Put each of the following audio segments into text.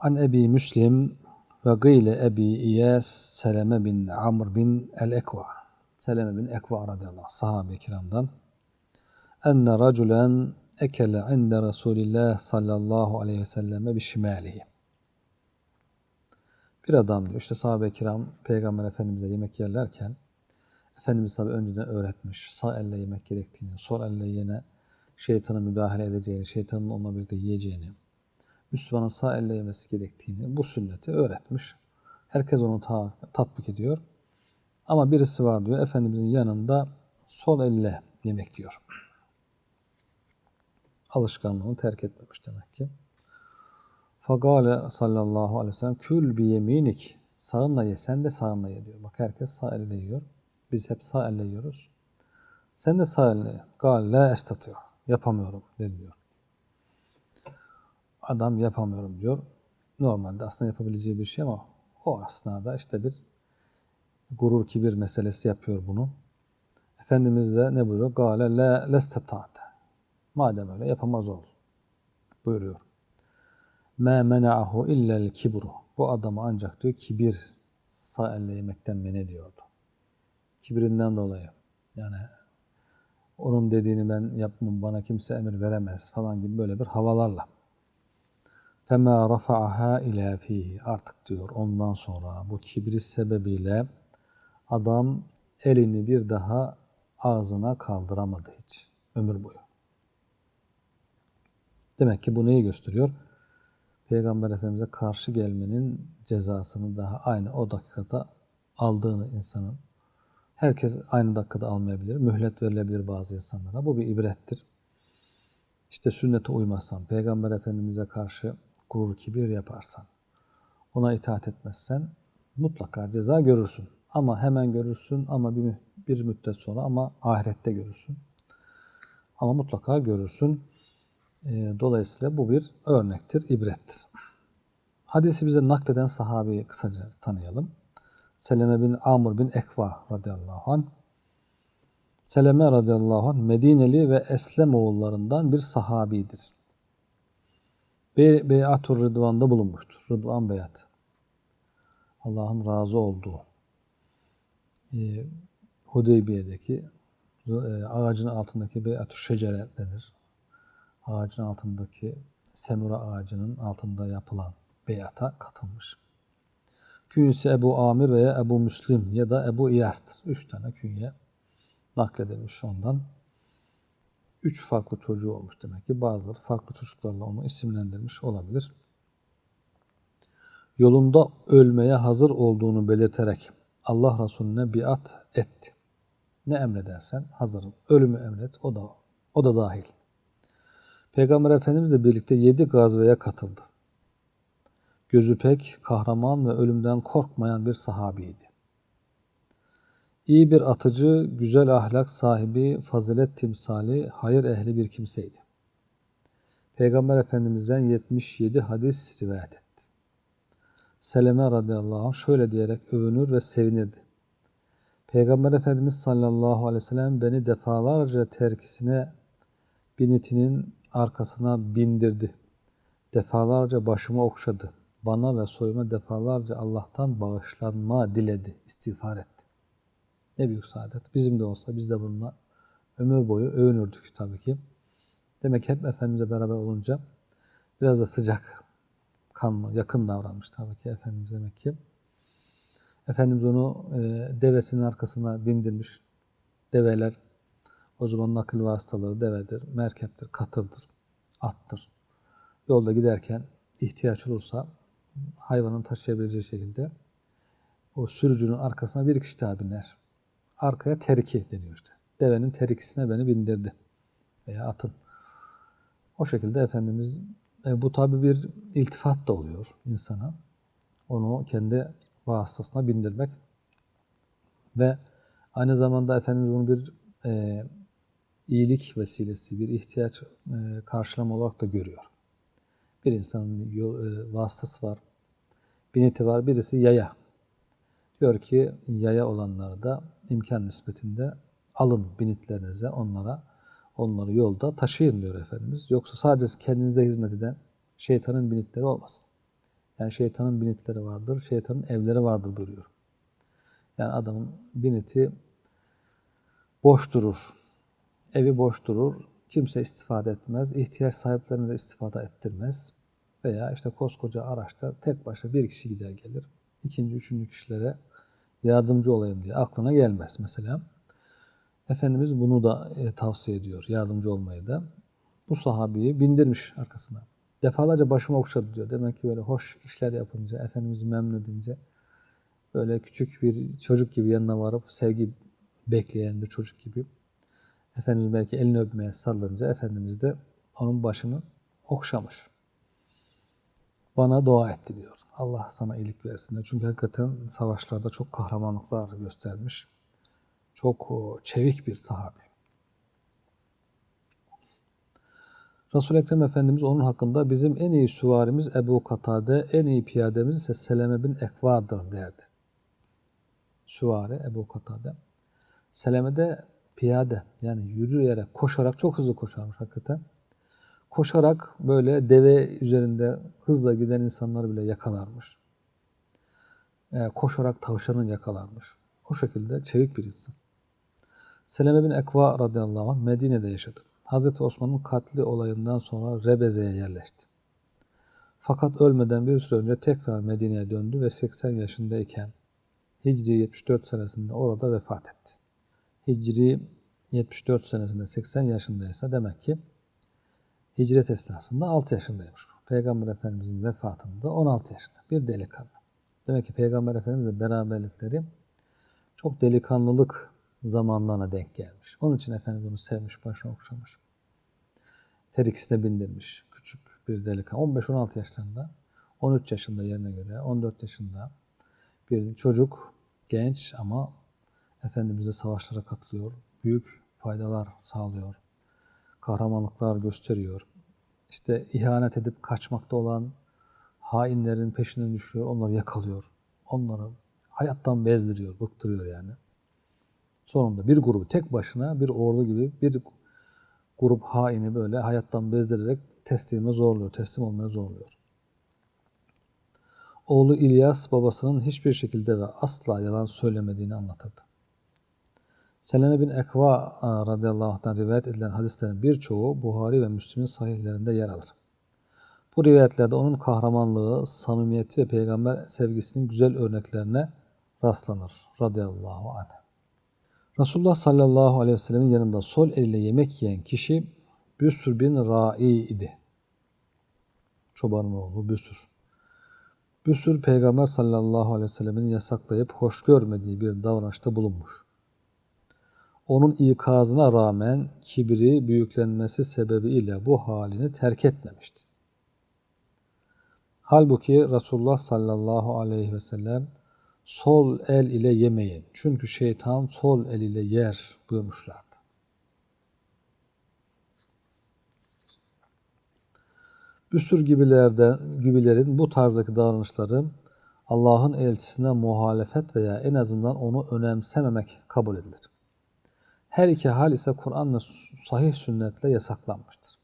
An Ebi Müslim ve gıyle Ebi İyas Seleme bin Amr bin el-Ekva. Seleme bin Ekva radıyallahu anh, sahabe-i kiramdan. Enne raculen ekele inde Resulillah sallallahu aleyhi ve selleme bi şimalihi. Bir adam diyor işte sahabe-i kiram Peygamber Efendimiz'e yemek yerlerken Efendimiz tabi önceden öğretmiş sağ elle yemek gerektiğini, sol elle yine şeytanın müdahale edeceğini, şeytanın onunla birlikte yiyeceğini, Müslümanın sağ elle yemesi gerektiğini, bu sünneti öğretmiş. Herkes onu ta, tatbik ediyor. Ama birisi var diyor, Efendimizin yanında sol elle yemek yiyor. Alışkanlığını terk etmemiş demek ki. Fagale sallallahu aleyhi ve sellem kül bi yeminik. Sağınla ye, sen de sağınla ye diyor. Bak herkes sağ elle yiyor. Biz hep sağ elle yiyoruz. Sen de sağ elle. Gal la estatıyor. Yapamıyorum dedi diyor. Adam yapamıyorum diyor. Normalde aslında yapabileceği bir şey ama o esnada işte bir gurur kibir meselesi yapıyor bunu. Efendimiz de ne buyuruyor? Gale la lestataate. Madem öyle yapamaz ol. Buyuruyor. Ma mena'ahu illel kibru. Bu adamı ancak diyor kibir sağ elle yemekten men ediyordu. Kibirinden dolayı. Yani onun dediğini ben yapmam, bana kimse emir veremez falan gibi böyle bir havalarla. فَمَا رَفَعَهَا اِلَى ف۪يهِ Artık diyor ondan sonra bu kibri sebebiyle adam elini bir daha ağzına kaldıramadı hiç ömür boyu. Demek ki bu neyi gösteriyor? Peygamber Efendimiz'e karşı gelmenin cezasını daha aynı o dakikada aldığını insanın herkes aynı dakikada almayabilir. Mühlet verilebilir bazı insanlara. Bu bir ibrettir. İşte sünnete uymazsan, Peygamber Efendimiz'e karşı gurur kibir yaparsan, ona itaat etmezsen mutlaka ceza görürsün. Ama hemen görürsün ama bir, bir müddet sonra ama ahirette görürsün. Ama mutlaka görürsün. Dolayısıyla bu bir örnektir, ibrettir. Hadisi bize nakleden sahabeyi kısaca tanıyalım. Seleme bin Amr bin Ekva radıyallahu anh. Seleme radıyallahu anh Medineli ve Eslem oğullarından bir sahabidir. Be Beyatur Rıdvan'da bulunmuştur. Rıdvan beyat. Allah'ın razı olduğu e, Hudeybiye'deki e, ağacın altındaki Beyatü Şecere denir. Ağacın altındaki Semura ağacının altında yapılan beyata katılmış. Künyesi Ebu Amir veya Ebu Müslim ya da Ebu İyas'tır. Üç tane künye nakledilmiş ondan. Üç farklı çocuğu olmuş demek ki. Bazıları farklı çocuklarla onu isimlendirmiş olabilir. Yolunda ölmeye hazır olduğunu belirterek Allah Resulüne biat etti. Ne emredersen hazırım. Ölümü emret o da o da dahil. Peygamber Efendimizle birlikte yedi gazveye katıldı. Gözü pek, kahraman ve ölümden korkmayan bir sahabiydi. İyi bir atıcı, güzel ahlak sahibi, fazilet timsali, hayır ehli bir kimseydi. Peygamber Efendimiz'den 77 hadis rivayet etti. Seleme radıyallahu anh şöyle diyerek övünür ve sevinirdi. Peygamber Efendimiz sallallahu aleyhi ve sellem beni defalarca terkisine binitinin arkasına bindirdi. Defalarca başımı okşadı. Bana ve soyuma defalarca Allah'tan bağışlanma diledi, istiğfar etti. Ne büyük saadet. Bizim de olsa biz de bununla ömür boyu övünürdük tabii ki. Demek hep Efendimiz'e beraber olunca biraz da sıcak, kanlı, yakın davranmış tabii ki Efendimiz demek ki. Efendimiz onu e, devesinin arkasına bindirmiş. Develer o zaman nakil vasıtaları devedir, merkeptir, katırdır, attır. Yolda giderken ihtiyaç olursa hayvanın taşıyabileceği şekilde o sürücünün arkasına bir kişi daha biner. Arkaya teriki deniyor işte. Devenin terikisine beni bindirdi. Veya atın. O şekilde Efendimiz e, bu tabi bir iltifat da oluyor insana. Onu kendi vasıtasına bindirmek ve aynı zamanda Efendimiz bunu bir e, iyilik vesilesi, bir ihtiyaç e, karşılama olarak da görüyor. Bir insanın yol, e, vasıtası var, bineti var, birisi yaya. Diyor ki yaya olanları da imkan nispetinde alın binitlerinize onlara onları yolda taşıyın diyor Efendimiz. Yoksa sadece kendinize hizmet eden şeytanın binitleri olmasın. Yani şeytanın binitleri vardır, şeytanın evleri vardır buyuruyor. Yani adamın biniti boş durur. Evi boş durur. Kimse istifade etmez. ihtiyaç sahiplerine de istifade ettirmez. Veya işte koskoca araçta tek başına bir kişi gider gelir. İkinci, üçüncü kişilere yardımcı olayım diye aklına gelmez mesela. Efendimiz bunu da e, tavsiye ediyor, yardımcı olmayı da. Bu sahabeyi bindirmiş arkasına. Defalarca başımı okşadı diyor. Demek ki böyle hoş işler yapınca, Efendimiz'i memnun edince böyle küçük bir çocuk gibi yanına varıp sevgi bekleyen bir çocuk gibi Efendimiz belki elini öpmeye sarılınca Efendimiz de onun başını okşamış. Bana dua etti diyor. Allah sana iyilik versin de. Çünkü hakikaten savaşlarda çok kahramanlıklar göstermiş. Çok o, çevik bir sahabe. Resul-i Ekrem Efendimiz onun hakkında bizim en iyi süvarimiz Ebu Katade, en iyi piyademiz ise Seleme bin Ekva'dır derdi. Süvari Ebu Katade. Seleme de piyade yani yürüyerek, koşarak çok hızlı koşarmış hakikaten. Koşarak böyle deve üzerinde hızla giden insanları bile yakalarmış. E, koşarak tavşanın yakalarmış. O şekilde çevik bir insan. Seleme bin Ekva radıyallahu anh Medine'de yaşadı. Hazreti Osman'ın katli olayından sonra Rebeze'ye yerleşti. Fakat ölmeden bir süre önce tekrar Medine'ye döndü ve 80 yaşındayken Hicri 74 senesinde orada vefat etti. Hicri 74 senesinde 80 yaşındaysa demek ki hicret esnasında 6 yaşındaymış. Peygamber Efendimizin vefatında 16 yaşında bir delikanlı. Demek ki Peygamber Efendimizle beraberlikleri çok delikanlılık zamanlarına denk gelmiş. Onun için Efendimiz onu sevmiş, başına okşamış. Terikisine bindirmiş. Küçük bir delikanlı. 15-16 yaşlarında, 13 yaşında yerine göre, 14 yaşında bir çocuk, genç ama Efendimiz'e savaşlara katılıyor. Büyük faydalar sağlıyor. Kahramanlıklar gösteriyor. İşte ihanet edip kaçmakta olan hainlerin peşine düşüyor. Onları yakalıyor. Onları hayattan bezdiriyor, bıktırıyor yani. Sonunda bir grubu tek başına bir ordu gibi bir grup haini böyle hayattan bezdirerek teslime zorluyor, teslim olmaya zorluyor. Oğlu İlyas babasının hiçbir şekilde ve asla yalan söylemediğini anlatırdı. Seleme bin Ekva radıyallahu anh'tan rivayet edilen hadislerin birçoğu Buhari ve Müslim'in sahihlerinde yer alır. Bu rivayetlerde onun kahramanlığı, samimiyeti ve peygamber sevgisinin güzel örneklerine rastlanır radıyallahu anh. Resulullah sallallahu aleyhi ve sellemin yanında sol eliyle yemek yiyen kişi Büsür bin Ra'i idi. Çobanın oğlu Büsür. Büsür peygamber sallallahu aleyhi ve sellemin yasaklayıp hoş görmediği bir davranışta bulunmuş. Onun ikazına rağmen kibri, büyüklenmesi sebebiyle bu halini terk etmemişti. Halbuki Resulullah sallallahu aleyhi ve sellem sol el ile yemeyin. Çünkü şeytan sol el ile yer buyurmuşlardı. Büsür gibilerden, gibilerin bu tarzdaki davranışları Allah'ın elçisine muhalefet veya en azından onu önemsememek kabul edilir. Her iki hal ise Kur'an ve sahih sünnetle yasaklanmıştır.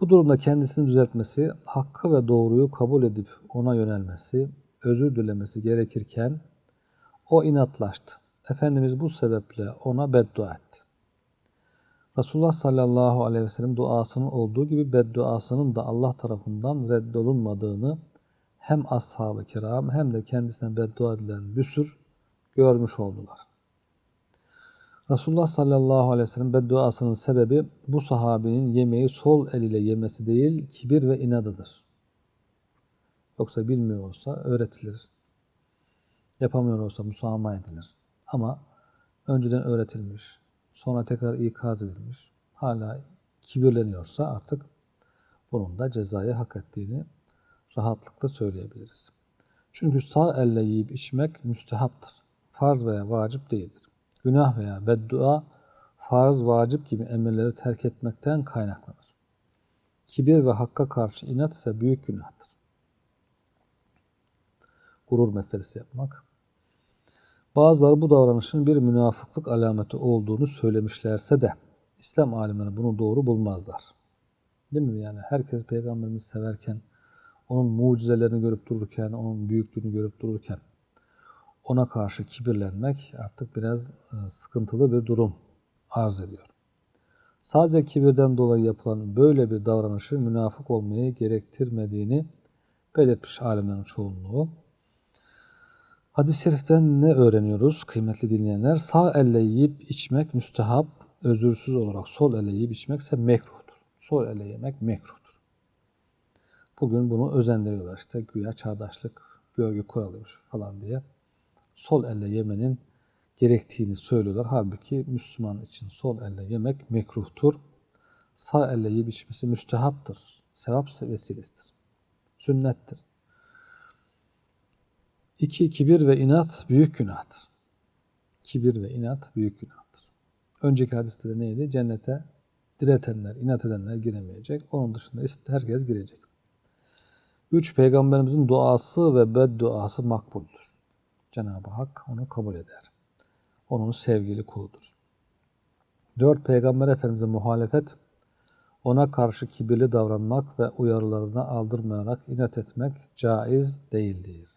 Bu durumda kendisini düzeltmesi, hakkı ve doğruyu kabul edip ona yönelmesi, özür dilemesi gerekirken o inatlaştı. Efendimiz bu sebeple ona beddua etti. Resulullah sallallahu aleyhi ve sellem duasının olduğu gibi bedduasının da Allah tarafından reddolunmadığını hem ashab-ı kiram hem de kendisine beddua edilen Büsür görmüş oldular. Resulullah sallallahu aleyhi ve sellem bedduasının sebebi bu sahabinin yemeği sol eliyle yemesi değil, kibir ve inadıdır. Yoksa bilmiyor olsa öğretilir. Yapamıyor olsa musamaha edilir. Ama önceden öğretilmiş, sonra tekrar ikaz edilmiş, hala kibirleniyorsa artık bunun da cezayı hak ettiğini rahatlıkla söyleyebiliriz. Çünkü sağ elle yiyip içmek müstehaptır. Farz veya vacip değildir. Günah veya beddua farz, vacip gibi emirleri terk etmekten kaynaklanır. Kibir ve hakka karşı inat ise büyük günahtır. Gurur meselesi yapmak. Bazıları bu davranışın bir münafıklık alameti olduğunu söylemişlerse de İslam alimleri bunu doğru bulmazlar. Değil mi? Yani herkes peygamberimizi severken onun mucizelerini görüp dururken, onun büyüklüğünü görüp dururken ona karşı kibirlenmek artık biraz e, sıkıntılı bir durum arz ediyor. Sadece kibirden dolayı yapılan böyle bir davranışı münafık olmayı gerektirmediğini belirtmiş alimlerin çoğunluğu. Hadis-i şeriften ne öğreniyoruz kıymetli dinleyenler? Sağ elle yiyip içmek müstehap, özürsüz olarak sol elle yiyip içmekse mekruhtur. Sol elle yemek mekruhtur. Bugün bunu özendiriyorlar işte güya çağdaşlık, görgü kuralıymış falan diye. Sol elle yemenin gerektiğini söylüyorlar. Halbuki Müslüman için sol elle yemek mekruhtur. Sağ elle yiyip içmesi müstehaptır. Sevap vesilesidir. Sünnettir. İki, kibir ve inat büyük günahtır. Kibir ve inat büyük günahtır. Önceki hadiste de neydi? Cennete diretenler, inat edenler giremeyecek. Onun dışında herkes girecek. Üç, Peygamberimizin duası ve bedduası makbuldür. Cenab-ı Hak onu kabul eder. Onun sevgili kuludur. Dört, Peygamber Efendimiz'e muhalefet, ona karşı kibirli davranmak ve uyarılarına aldırmayarak inat etmek caiz değildir.